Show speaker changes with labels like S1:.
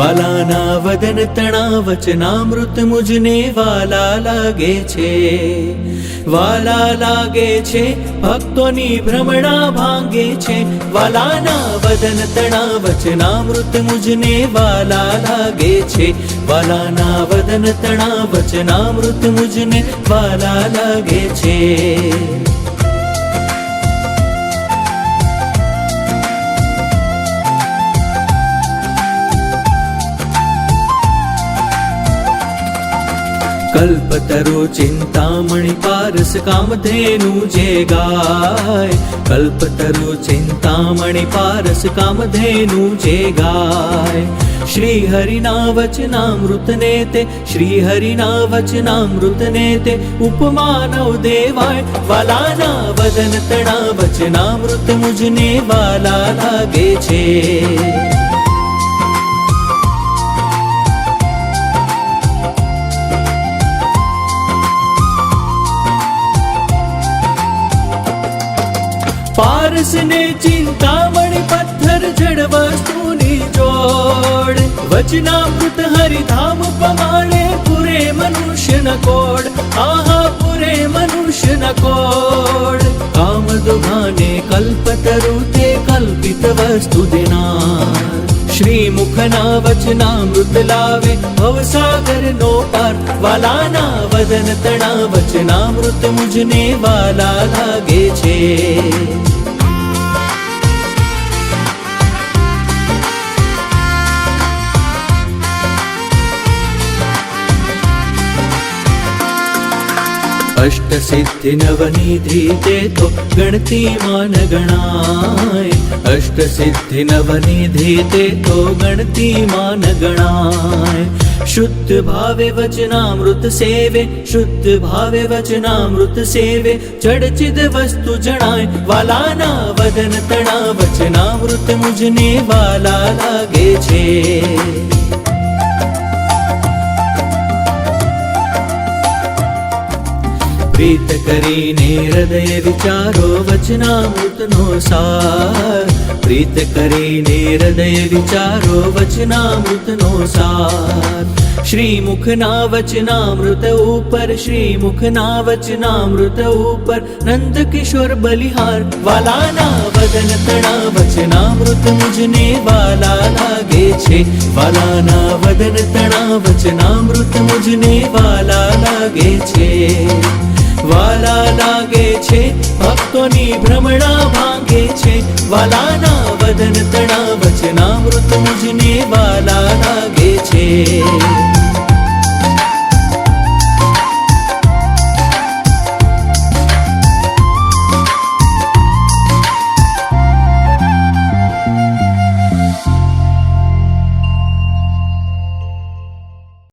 S1: વાલાના વદન તણા વચનામૃત મુજને વાલા લાગે છે. વાલા લાગે છે, ભક્તોની ભ્રમણા ભાંગે છે. વાલાના વદન તણા વચનામૃત મુજને વાલા લાગે છે. વાલાના વદન તણા વચનામૃત મુજને વાલા લાગે છે. કલ્પતરો ચિંતામણી પારસ કામધેનુ જે ગાય. કલ્પતરો ચિંતામણી પારસ કામધેનુ જે ગાય. શ્રી હરિના વચનામૃતને તે શ્રી હરિના વચનામૃતને તે ઉપમાનવ દેવાય. વાલાના વદન તણા વચનામૃત મુજને વાલા લાગે છે. પારસને ચિંતામણી પથ્થર જડ વસ્તુની જોડ. વચનામૃત હરિધામ પ્રમાણે પૂરે મનુષ્ય ન કોડ. આહા, પૂરે મનુષ્ય ન કોડ. કામ દુભાને કલ્પતરુ તે કલ્પિત વસ્તુ દેનાર. શ્રી મુખના વચનામૃત લાવે ભવસાગર નો પાર વાલાના વદન તણા વચનામૃત મુજને વાલા લાગે છે. અષ્ટ સિદ્ધિ નવનિધિ તે તો ગણતી માન ગણાય. અષ્ટ સિદ્ધિ નવનિધિ તે તો ગણતી માન ગણાય. શુદ્ધ ભાવે વચનામૃત સેવે, શુદ્ધ ભાવે વચનામૃત સેવે. જડચિદ વસ્તુ જણાય, વાલાના વદન પ્રીત કરીને હૃદય વિચારો વચનામૃતનો સાર પ્રીત કરીને હૃદય વિચારો વચનામૃતનો સાર શ્રી મુખના વચનામૃત ઉપર શ્રી મુખના વચનામૃત ઉપર નંદ કિશોર બલિહાર વાલાના વદન તણા વચનામૃત મુજને વાલા લાગે છે વાલાના વદન તણા વચનામૃત મુજને વાલા લાગે છે વાલા લાગે છે, ભક્તોની ભ્રમણા ભાંગે છે. વાલાના વદન તણા વચનામૃત મુજને વાલા લાગે છે.